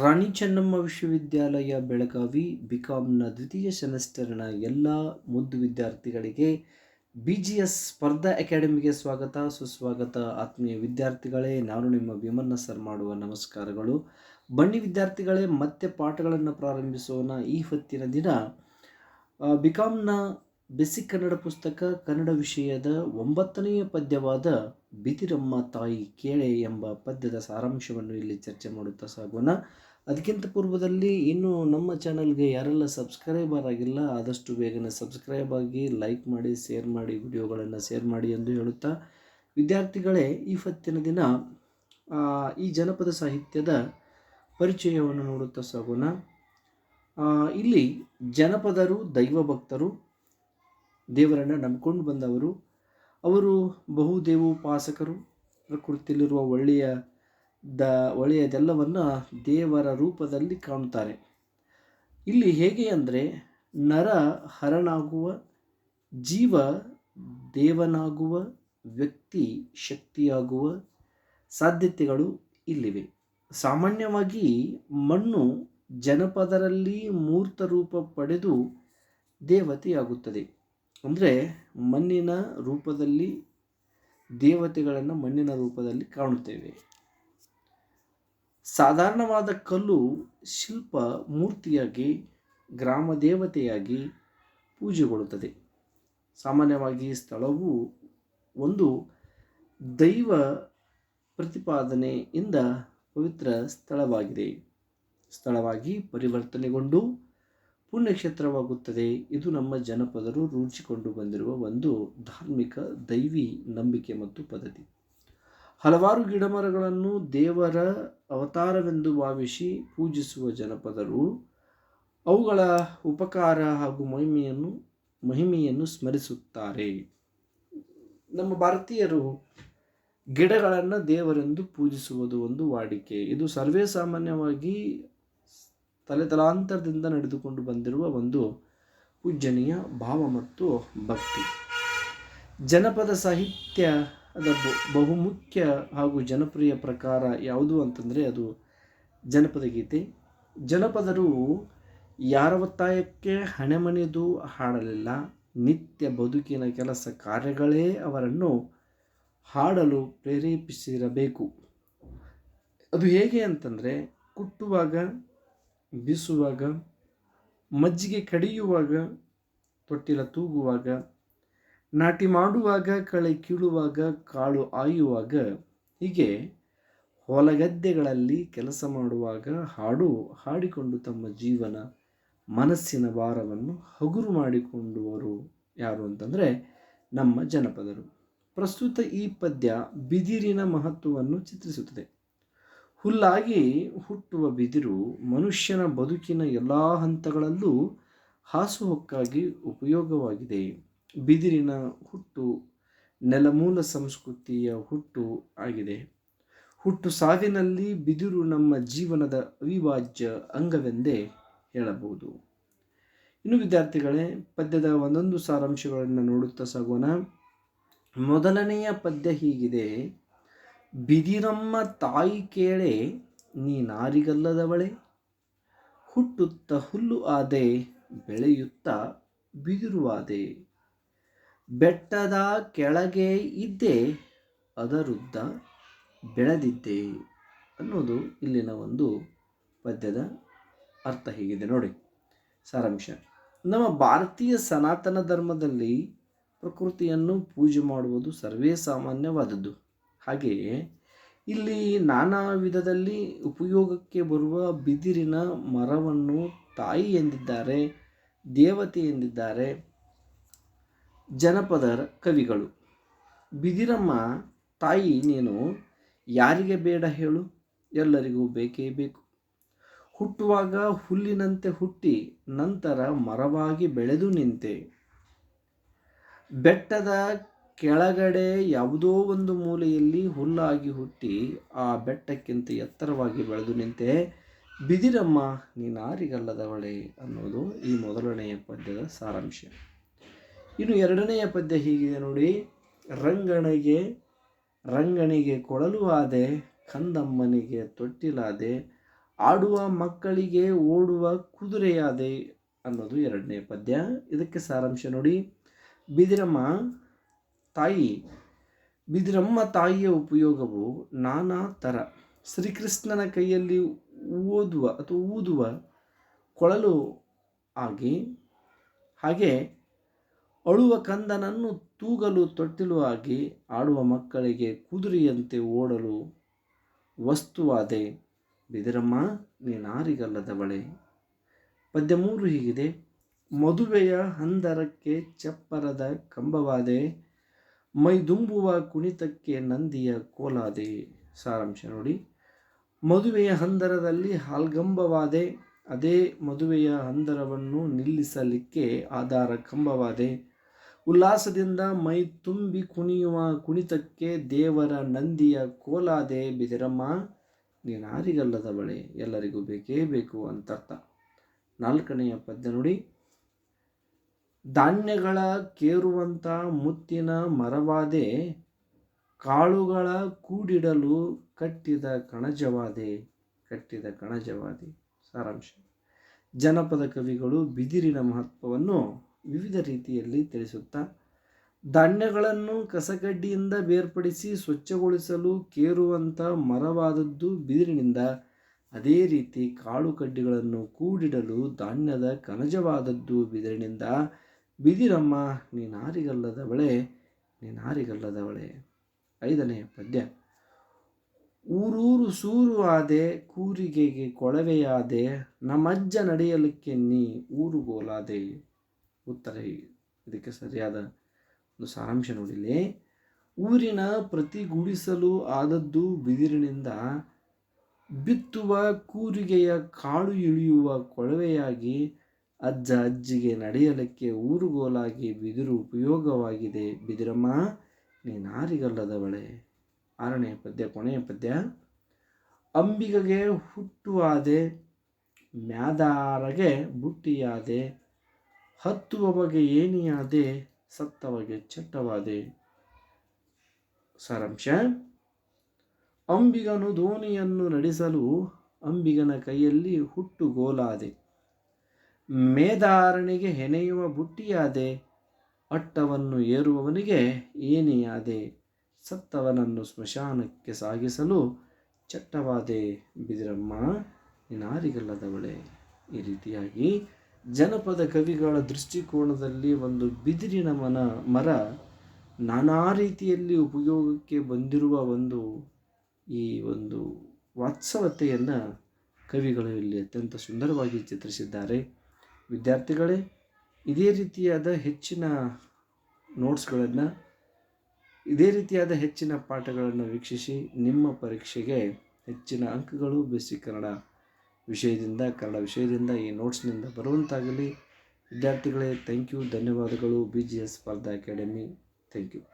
ರಾಣಿ ಚೆನ್ನಮ್ಮ ವಿಶ್ವವಿದ್ಯಾಲಯ ಬೆಳಗಾವಿ ಬಿಕಾಮ್ನ ದ್ವಿತೀಯ ಸೆಮಿಸ್ಟರ್ನ ಎಲ್ಲ ಮುದ್ದು ವಿದ್ಯಾರ್ಥಿಗಳಿಗೆ ಬಿ ಜಿ ಎಸ್ ಸ್ಪರ್ಧಾ ಅಕಾಡೆಮಿಗೆ ಸ್ವಾಗತ. ಸುಸ್ವಾಗತ. ಆತ್ಮೀಯ ವಿದ್ಯಾರ್ಥಿಗಳೇ, ನಾನು ನಿಮ್ಮ ವಿಮನ್ನ ಸರ್ ಮಾಡುವ ನಮಸ್ಕಾರಗಳು. ಬನ್ನಿ ವಿದ್ಯಾರ್ಥಿಗಳೇ, ಮತ್ತೆ ಪಾಠಗಳನ್ನು ಪ್ರಾರಂಭಿಸೋಣ. ಈ ಹೊತ್ತಿನ ದಿನ ಬಿಕಾಮ್ನ ಬೇಸಿಕ್ ಕನ್ನಡ ಪುಸ್ತಕ ಕನ್ನಡ ವಿಷಯದ ಒಂಬತ್ತನೆಯ ಪದ್ಯವಾದ ಬಿದಿರಮ್ಮ ತಾಯಿ ಕೇಳೆ ಎಂಬ ಪದ್ಯದ ಸಾರಾಂಶವನ್ನು ಇಲ್ಲಿ ಚರ್ಚೆ ಮಾಡುತ್ತಾ ಸಾಗೋಣ. ಅದಕ್ಕಿಂತ ಪೂರ್ವದಲ್ಲಿ ಇನ್ನು ನಮ್ಮ ಚಾನಲ್ಗೆ ಯಾರೆಲ್ಲ ಸಬ್ಸ್ಕ್ರೈಬರ್ ಆಗಿಲ್ಲ, ಆದಷ್ಟು ಬೇಗನೆ ಸಬ್ಸ್ಕ್ರೈಬ್ ಆಗಿ ಲೈಕ್ ಮಾಡಿ, ಶೇರ್ ಮಾಡಿ, ವಿಡಿಯೋಗಳನ್ನು ಶೇರ್ ಮಾಡಿ ಎಂದು ಹೇಳುತ್ತಾ ವಿದ್ಯಾರ್ಥಿಗಳೇ, ಈ ಹೊತ್ತಿನ ದಿನ ಈ ಜನಪದ ಸಾಹಿತ್ಯದ ಪರಿಚಯವನ್ನು ನೋಡುತ್ತಾ ಸಾಗೋಣ. ಇಲ್ಲಿ ಜನಪದರು ದೈವ ಭಕ್ತರು ದೇವರನ್ನು ನಂಬಿಕೊಂಡು ಬಂದವರು. ಅವರು ಬಹುದೇವೋಪಾಸಕರು ಪ್ರಕೃತಿಯಲ್ಲಿರುವ ಒಳ್ಳೆಯ ದ, ಒಳ್ಳೆಯದೆಲ್ಲವನ್ನು ದೇವರ ರೂಪದಲ್ಲಿ ಕಾಣುತ್ತಾರೆ. ಇಲ್ಲಿ ಹೇಗೆ ಅಂದರೆ, ನರ ಹರನಾಗುವ ಜೀವ ದೇವನಾಗುವ, ವ್ಯಕ್ತಿ ಶಕ್ತಿಯಾಗುವ ಸಾಧ್ಯತೆಗಳು ಇಲ್ಲಿವೆ. ಸಾಮಾನ್ಯವಾಗಿ ಮಣ್ಣು ಜನಪದರಲ್ಲಿ ಮೂರ್ತ ರೂಪ ಪಡೆದು ದೇವತೆಯಾಗುತ್ತದೆ. ಅಂದರೆ ಮಣ್ಣಿನ ರೂಪದಲ್ಲಿ ದೇವತೆಗಳನ್ನು ಮಣ್ಣಿನ ರೂಪದಲ್ಲಿ ಕಾಣುತ್ತೇವೆ. ಸಾಧಾರಣವಾದ ಕಲ್ಲು ಶಿಲ್ಪ ಮೂರ್ತಿಯಾಗಿ, ಗ್ರಾಮ ದೇವತೆಯಾಗಿ ಪೂಜೆಗೊಳ್ಳುತ್ತದೆ. ಸಾಮಾನ್ಯವಾಗಿ ಸ್ಥಳವು ಒಂದು ದೈವ ಪ್ರತಿಪಾದನೆಯಿಂದ ಪವಿತ್ರ ಸ್ಥಳವಾಗಿದೆ. ಸ್ಥಳವಾಗಿ ಪರಿವರ್ತನೆಗೊಂಡು ಪುಣ್ಯಕ್ಷೇತ್ರವಾಗುತ್ತದೆ. ಇದು ನಮ್ಮ ಜನಪದರು ರೂಢಿಸಿಕೊಂಡು ಬಂದಿರುವ ಒಂದು ಧಾರ್ಮಿಕ ದೈವಿ ನಂಬಿಕೆ ಮತ್ತು ಪದ್ಧತಿ. ಹಲವಾರು ಗಿಡಮರಗಳನ್ನು ದೇವರ ಅವತಾರವೆಂದು ಭಾವಿಸಿ ಪೂಜಿಸುವ ಜನಪದರು ಅವುಗಳ ಉಪಕಾರ ಹಾಗೂ ಮಹಿಮೆಯನ್ನು ಮಹಿಮೆಯನ್ನು ಸ್ಮರಿಸುತ್ತಾರೆ. ನಮ್ಮ ಭಾರತೀಯರು ಗಿಡಗಳನ್ನು ದೇವರೆಂದು ಪೂಜಿಸುವುದು ಒಂದು ವಾಡಿಕೆ. ಇದು ಸರ್ವೇ ಸಾಮಾನ್ಯವಾಗಿ ತಲೆ ತಲಾಂತರದಿಂದ ನಡೆದುಕೊಂಡು ಬಂದಿರುವ ಒಂದು ಪೂಜನೀಯ ಭಾವ ಮತ್ತು ಭಕ್ತಿ. ಜನಪದ ಸಾಹಿತ್ಯದ ಬ- ಬಹುಮುಖ್ಯ ಹಾಗೂ ಜನಪ್ರಿಯ ಪ್ರಕಾರ ಯಾವುದು ಅಂತಂದರೆ ಅದು ಜನಪದ ಗೀತೆ. ಜನಪದರು ಯಾರ ಒತ್ತಾಯಕ್ಕೆ ಹಣೆಮನೆದು ಹಾಡಲಿಲ್ಲ, ನಿತ್ಯ ಬದುಕಿನ ಕೆಲಸ ಕಾರ್ಯಗಳೇ ಅವರನ್ನು ಹಾಡಲು ಪ್ರೇರೇಪಿಸಿರಬೇಕು. ಅದು ಹೇಗೆ ಅಂತಂದರೆ ಕುಟ್ಟುವಾಗ ಬೀಸುವಾಗ, ಮಜ್ಜಿಗೆ ಕಡಿಯುವಾಗ, ತೊಟ್ಟಿಲ ತೂಗುವಾಗ, ನಾಟಿ ಮಾಡುವಾಗ, ಕಳೆ ಕೀಳುವಾಗ, ಕಾಳು ಆಯುವಾಗ, ಹೀಗೆ ಹೊಲಗದ್ದೆಗಳಲ್ಲಿ ಕೆಲಸ ಮಾಡುವಾಗ, ಹಾಡು ಹಾಡಿಕೊಂಡು ತಮ್ಮ ಜೀವನ, ಮನಸ್ಸಿನ ಭಾರವನ್ನು ಹಗುರು ಮಾಡಿಕೊಂಡವರು ಯಾರು ಅಂತಂದರೆ ನಮ್ಮ ಜನಪದರು. ಪ್ರಸ್ತುತ ಈ ಪದ್ಯ ಬಿದಿರಿನ ಮಹತ್ವವನ್ನು ಚಿತ್ರಿಸುತ್ತದೆ. ಹುಲ್ಲಾಗಿ ಹುಟ್ಟುವ ಬಿದಿರು ಮನುಷ್ಯನ ಬದುಕಿನ ಎಲ್ಲ ಹಂತಗಳಲ್ಲೂ ಹಾಸುಹೊಕ್ಕಾಗಿ ಉಪಯೋಗವಾಗಿದೆ. ಬಿದಿರಿನ ಹುಟ್ಟು ನೆಲಮೂಲ ಸಂಸ್ಕೃತಿಯ ಹುಟ್ಟು ಆಗಿದೆ. ಹುಟ್ಟು ಸಾವಿನಲ್ಲಿ ಬಿದಿರು ನಮ್ಮ ಜೀವನದ ಅವಿಭಾಜ್ಯ ಅಂಗವೆಂದೇ ಹೇಳಬಹುದು. ಇನ್ನು ವಿದ್ಯಾರ್ಥಿಗಳೇ, ಪದ್ಯದ ಒಂದೊಂದು ಸಾರಾಂಶಗಳನ್ನು ನೋಡುತ್ತಾ ಸಾಗೋಣ. ಮೊದಲನೆಯ ಪದ್ಯ ಹೀಗಿದೆ. ಬಿದಿರಮ್ಮ ತಾಯಿ ಕೇಳೆ, ನೀ ನಾರಿಗಲ್ಲದವಳೆ. ಹುಟ್ಟುತ್ತ ಹುಲ್ಲು ಆದೆ, ಬೆಳೆಯುತ್ತ ಬಿದಿರುವಾದೆ ಬೆಟ್ಟದ ಕೆಳಗೆ ಇದ್ದೆ, ಅದರುದ್ದ ಬೆಳೆದಿದ್ದೆ ಅನ್ನೋದು ಇಲ್ಲಿನ ಒಂದು ಪದ್ಯದ ಅರ್ಥ ಹೀಗಿದೆ ನೋಡಿ. ಸಾರಾಂಶ. ನಮ್ಮ ಭಾರತೀಯ ಸನಾತನ ಧರ್ಮದಲ್ಲಿ ಪ್ರಕೃತಿಯನ್ನು ಪೂಜೆ ಮಾಡುವುದು ಸರ್ವೇ ಸಾಮಾನ್ಯವಾದದ್ದು. ಹಾಗೆಯೇ ಇಲ್ಲಿ ನಾನಾ ವಿಧದಲ್ಲಿ ಉಪಯೋಗಕ್ಕೆ ಬರುವ ಬಿದಿರಿನ ಮರವನ್ನು ತಾಯಿ ಎಂದಿದ್ದಾರೆ, ದೇವತೆ ಎಂದಿದ್ದಾರೆ ಜನಪದರ ಕವಿಗಳು. ಬಿದಿರಮ್ಮ, ತಾಯಿ ನೀನು ಯಾರಿಗೆ ಬೇಡ ಹೇಳು, ಎಲ್ಲರಿಗೂ ಬೇಕೇ ಬೇಕು. ಹುಟ್ಟುವಾಗ ಹುಲ್ಲಿನಂತೆ ಹುಟ್ಟಿ ನಂತರ ಮರವಾಗಿ ಬೆಳೆದು ನಿಂತೆ. ಬೆಟ್ಟದ ಕೆಳಗಡೆ ಯಾವುದೋ ಒಂದು ಮೂಲೆಯಲ್ಲಿ ಹುಲ್ಲಾಗಿ ಹುಟ್ಟಿ ಆ ಬೆಟ್ಟಕ್ಕಿಂತ ಎತ್ತರವಾಗಿ ಬೆಳೆದು ನಿಂತೆ, ಬಿದಿರಮ್ಮ ನೀನಾರಿಗಲ್ಲದವಳೆ ಅನ್ನೋದು ಈ ಮೊದಲನೆಯ ಪದ್ಯದ ಸಾರಾಂಶ. ಇನ್ನು ಎರಡನೆಯ ಪದ್ಯ ಹೀಗಿದೆ ನೋಡಿ, ರಂಗಣಿಗೆ ರಂಗಣಿಗೆ ಕೊಳಲು ಆದೆ, ಕಂದಮ್ಮನಿಗೆ ತೊಟ್ಟಿಲಾದೆ, ಆಡುವ ಮಕ್ಕಳಿಗೆ ಓಡುವ ಕುದುರೆಯಾದೆ ಅನ್ನೋದು ಎರಡನೇ ಪದ್ಯ. ಇದಕ್ಕೆ ಸಾರಾಂಶ ನೋಡಿ, ಬಿದಿರಮ್ಮ ತಾಯಿ, ಬಿದಿರಮ್ಮ ತಾಯಿಯ ಉಪಯೋಗವು ನಾನಾ ಥರ. ಶ್ರೀಕೃಷ್ಣನ ಕೈಯಲ್ಲಿ ಓದುವ ಅಥವಾ ಊದುವ ಕೊಳಲು ಆಗಿ, ಹಾಗೆ ಅಳುವ ಕಂದನನ್ನು ತೂಗಲು ತೊಟ್ಟಿಲು ಆಗಿ ಆಡುವ ಮಕ್ಕಳಿಗೆ ಕುದುರೆಯಂತೆ ಓಡಲು ವಸ್ತುವಾದೆ. ಬಿದಿರಮ್ಮ, ನೀನಾರಿಗಲ್ಲದವಳೆ. ಪದ್ಯ ಮೂರು ಹೀಗಿದೆ. ಮದುವೆಯ ಹಂದರಕ್ಕೆ ಚಪ್ಪರದ ಕಂಬವಾದೆ. ಮೈದುಂಬುವ ಕುಣಿತಕ್ಕೆ ನಂದಿಯ ಕೋಲಾದೆ. ಸಾರಾಂಶ ನೋಡಿ. ಮದುವೆಯ ಹಂದರದಲ್ಲಿ ಹಾಲ್ಗಂಬವಾದೆ. ಅದೇ ಮದುವೆಯ ಹಂದರವನ್ನು ನಿಲ್ಲಿಸಲಿಕ್ಕೆ ಆಧಾರ ಕಂಬವಾದೆ. ಉಲ್ಲಾಸದಿಂದ ಮೈ ತುಂಬಿ ಕುಣಿಯುವ ಕುಣಿತಕ್ಕೆ ದೇವರ ನಂದಿಯ ಕೋಲಾದೆ ಬಿದಿರಮ್ಮ. ನೀನಾರಿಗಲ್ಲದವಳೆ ಎಲ್ಲರಿಗೂ ಬೇಕೇ ಬೇಕು ಅಂತರ್ಥ. ನಾಲ್ಕನೆಯ ಪದ್ಯ ನೋಡಿ. ಧಾನ್ಯಗಳ ಕೇರುವಂಥ ಮುತ್ತಿನ ಮರವಾದೆ ಕಾಳುಗಳ ಕೂಡಿಡಲು ಕಟ್ಟಿದ ಕಣಜವಾದೆ ಕಟ್ಟಿದ ಕಣಜವಾದೆ. ಸಾರಾಂಶ. ಜನಪದ ಕವಿಗಳು ಬಿದಿರಿನ ಮಹತ್ವವನ್ನು ವಿವಿಧ ರೀತಿಯಲ್ಲಿ ತಿಳಿಸುತ್ತಾ, ಧಾನ್ಯಗಳನ್ನು ಕಸಕಡ್ಡಿಯಿಂದ ಬೇರ್ಪಡಿಸಿ ಸ್ವಚ್ಛಗೊಳಿಸಲು ಕೇರುವಂಥ ಮರವಾದದ್ದು ಬಿದಿರಿನಿಂದ ಅದೇ ರೀತಿ ಕಾಳು ಕಡ್ಡಿಗಳನ್ನು ಕೂಡಿಡಲು ಧಾನ್ಯದ ಕಣಜವಾದದ್ದು ಬಿದಿರಿನಿಂದ ಬಿದಿರಮ್ಮ ನೀನಾರಿಗಲ್ಲದವಳೆ ನೀನಾರಿಗಲ್ಲದವಳೆ ಐದನೇ ಪದ್ಯ. ಊರೂರು ಸೂರು ಆದೆ, ಕೂರಿಗೆಗೆ ಕೊಳವೆಯಾದೆ, ನಮ್ಮಜ್ಜ ನಡೆಯಲಿಕ್ಕೆ ನೀ ಊರುಗೋಲಾದೆ ಉತ್ತರ ಇದಕ್ಕೆ ಸರಿಯಾದ ಒಂದು ಸಾರಾಂಶ ನೋಡಿಲಿ ಊರಿನ ಪ್ರತಿ ಗುಡಿಸಲು ಆದದ್ದು ಬಿದಿರಿನಿಂದ ಬಿತ್ತುವ, ಕೂರಿಗೆಯ ಕಾಳು ಇಳಿಯುವ ಕೊಳವೆಯಾಗಿ ಅಜ್ಜ ಅಜ್ಜಿಗೆ ನಡೆಯಲಿಕ್ಕೆ ಊರುಗೋಲಾಗಿ ಬಿದಿರು ಉಪಯೋಗವಾಗಿದೆ. ಬಿದಿರಮ್ಮ ನೀನಾರಿಗಲ್ಲದವಳೆ ಆರನೇ ಪದ್ಯ, ಕೊನೆಯ ಪದ್ಯ. ಅಂಬಿಗಗೆ ಹುಟ್ಟುವಾದೆ, ಮ್ಯಾದಾರಗೆ ಬುಟ್ಟಿಯಾದೆ, ಹತ್ತುವವಗೆ ಏನಿಯಾದೆ ಸತ್ತವಗೆ ಚಟ್ಟವಾದೆ. ಸಾರಾಂಶ. ಅಂಬಿಗನು ದೋಣಿಯನ್ನು ನಡೆಸಲು ಅಂಬಿಗನ ಕೈಯಲ್ಲಿ ಹುಟ್ಟುಗೋಲಾದೆ. ಮೇದಾರನಿಗೆ ಹೆಣೆಯುವ ಬುಟ್ಟಿಯಾದೆ, ಅಟ್ಟವನ್ನು ಏರುವವನಿಗೆ ಏನೆಯಾದೆ ಸತ್ತವನನ್ನು ಸ್ಮಶಾನಕ್ಕೆ ಸಾಗಿಸಲು ಚಟ್ಟವಾದೆ, ಬಿದಿರಮ್ಮ, ನಿನಾರಿಗಲ್ಲದವಳೆ. ಈ ರೀತಿಯಾಗಿ ಜನಪದ ಕವಿಗಳ ದೃಷ್ಟಿಕೋನದಲ್ಲಿ ಒಂದು ಬಿದಿರಿನ ಮನ, ಮರ, ನಾನಾ ರೀತಿಯಲ್ಲಿ ಉಪಯೋಗಕ್ಕೆ ಬಂದಿರುವ ಒಂದು, ಈ ಒಂದು ವಾತ್ಸವತೆಯನ್ನು ಕವಿಗಳು ಇಲ್ಲಿ ಅತ್ಯಂತ ಸುಂದರವಾಗಿ ಚಿತ್ರಿಸಿದ್ದಾರೆ. ವಿದ್ಯಾರ್ಥಿಗಳೇ, ಇದೇ ರೀತಿಯಾದ ಹೆಚ್ಚಿನ ನೋಟ್ಸ್ಗಳನ್ನು, ಇದೇ ರೀತಿಯಾದ ಹೆಚ್ಚಿನ ಪಾಠಗಳನ್ನು ವೀಕ್ಷಿಸಿ ನಿಮ್ಮ ಪರೀಕ್ಷೆಗೆ ಹೆಚ್ಚಿನ ಅಂಕಗಳು ಬಿಸಿ ಕನ್ನಡ ವಿಷಯದಿಂದ ಕನ್ನಡ ವಿಷಯದಿಂದ ಈ ನೋಟ್ಸ್ನಿಂದ ಬರುವಂತಾಗಲಿ. ವಿದ್ಯಾರ್ಥಿಗಳೇ, ಥ್ಯಾಂಕ್ ಯು, ಧನ್ಯವಾದಗಳು. ಬಿ ಜಿ ಎಸ್ ಸ್ಪರ್ಧಾ ಅಕಾಡೆಮಿ, ಥ್ಯಾಂಕ್ ಯು.